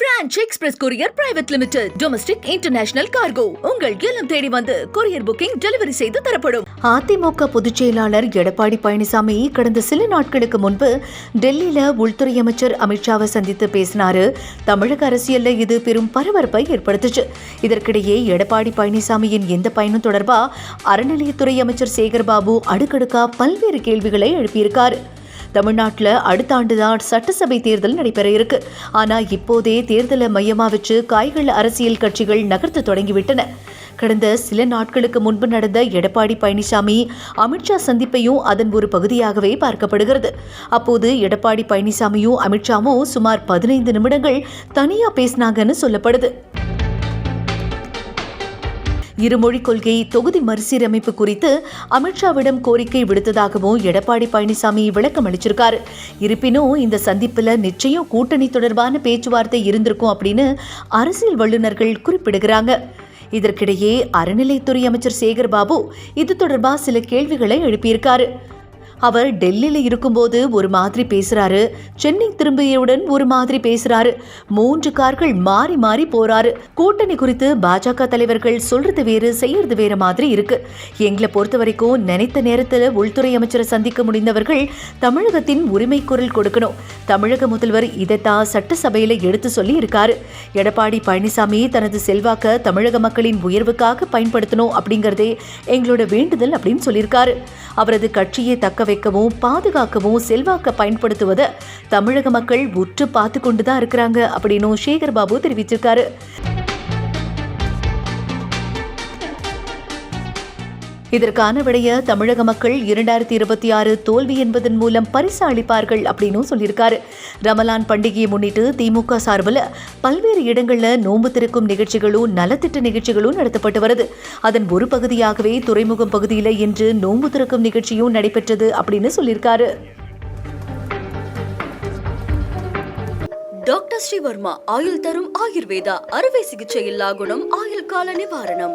Branch express courier private limited domestic international cargo உங்கள் இல்லம் தேடி வந்து கொரியர் புக்கிங் டெலிவரி செய்து தரப்படும். அதிமுக பொதுச் செயலாளர் எடப்பாடி பழனிசாமி கடந்த சில நாட்களுக்கு முன்பு டெல்லியில உள்துறை அமைச்சர் அமித்ஷாவை சந்தித்து பேசினாரு. தமிழக அரசியல்ல இது பெரும் பரபரப்பை ஏற்படுத்துச்சு. இதற்கிடையே எடப்பாடி பழனிசாமியின் எந்த பயணம் தொடர்பா அறநிலையத்துறை அமைச்சர் சேகர்பாபு அடுக்கடுக்கா பல்வேறு கேள்விகளை எழுப்பியிருக்காரு. தமிழ்நாட்டில் அடுத்த ஆண்டுதான் சட்டசபை தேர்தல் நடைபெற இருக்கு. ஆனா இப்போதே தேர்தலை மையமா வச்சு காய்கள் அரசியல் கட்சிகள் நகர்த்த தொடங்கிவிட்டன. கடந்த சில நாட்களுக்கு முன்பு நடந்த எடப்பாடி பழனிசாமி அமித்ஷா சந்திப்பையும் அதன் ஒரு பகுதியாகவே பார்க்கப்படுகிறது. அப்போது எடப்பாடி பழனிசாமியும் அமித்ஷாவும் சுமார் பதினைந்து நிமிடங்கள் தனியா பேசினாங்கன்னு சொல்லப்படுது. இருமொழிக் கொள்கை தொகுதி மறுசீரமைப்பு குறித்து அமித்ஷாவிடம் கோரிக்கை விடுத்ததாகவும் எடப்பாடி பழனிசாமி விளக்கம் அளிச்சிருக்காரு. இருப்பினும் இந்த சந்திப்பில் நிச்சயம் கூட்டணி தொடர்பான பேச்சுவார்த்தை இருந்திருக்கும் அப்படின்னு அரசியல் வல்லுநர்கள் குறிப்பிடுகிறாங்க. இதற்கிடையே அறநிலைத்துறை அமைச்சர் சேகர் பாபு இது தொடர்பாக சில கேள்விகளை எழுப்பியிருக்காரு. அவர் டெல்லியில் இருக்கும்போது ஒரு மாதிரி பேசுறாரு. சென்னை திரும்பியவுடன் ஒரு மாதிரி பேசுறாரு. மூன்று கார்கள் மாறி மாறி போறாரு. கூட்டணி குறித்து பாஜக தலைவர்கள் சொல்றது வேறு செய்யறது வேற மாதிரி இருக்கு. எங்களை பொறுத்த வரைக்கும் நினைத்த நேரத்தில் உள்துறை அமைச்சரை சந்திக்க முடிந்தவர்கள் தமிழகத்தின் உரிமை குரல் கொடுக்கணும். தமிழக முதல்வர் இதைத்தான் சட்டசபையில் எடுத்து சொல்லி இருக்காரு எடப்பாடி பழனிசாமி தனது செல்வாக்க தமிழக மக்களின் உயர்வுக்காக பயன்படுத்தணும் அப்படிங்கறதே எங்களோட வேண்டுதல் அப்படின்னு சொல்லியிருக்காரு. அவரது கட்சியை தக்க வைக்கவும் பாதுகாக்கவும் செல்வாக்க பயன்படுத்துவதை தமிழக மக்கள் உற்று பார்த்து கொண்டுதான் இருக்கிறாங்க அப்படின்னு சேகர் பாபு தெரிவிச்சிருக்காரு. இதற்கான விடைய தமிழக மக்கள் இரண்டாயிரத்தி இருபத்தி ஆறு தோல்வி என்பதன் மூலம் பரிசு அளிப்பார்கள் அப்படின்னு சொல்லியிருக்காரு. ரமலான் பண்டிகையை முன்னிட்டு திமுக சார்பில் பல்வேறு இடங்களில் நோன்பு திறக்கும் நிகழ்ச்சிகளும் நலத்திட்ட நிகழ்ச்சிகளும் நடத்தப்பட்டு வருது. அதன் ஒரு பகுதியாகவே துறைமுகம் பகுதியில் இன்று நோன்பு திறக்கும் நிகழ்ச்சியும் நடைபெற்றது அப்படின்னு சொல்லியிருக்காரு. டாக்டர் ஸ்ரீவர்மா ஆயுள் தரும் ஆயுர்வேதா அறுவை சிகிச்சை இல்லா குணம் ஆயுள் கால நிவாரணம்.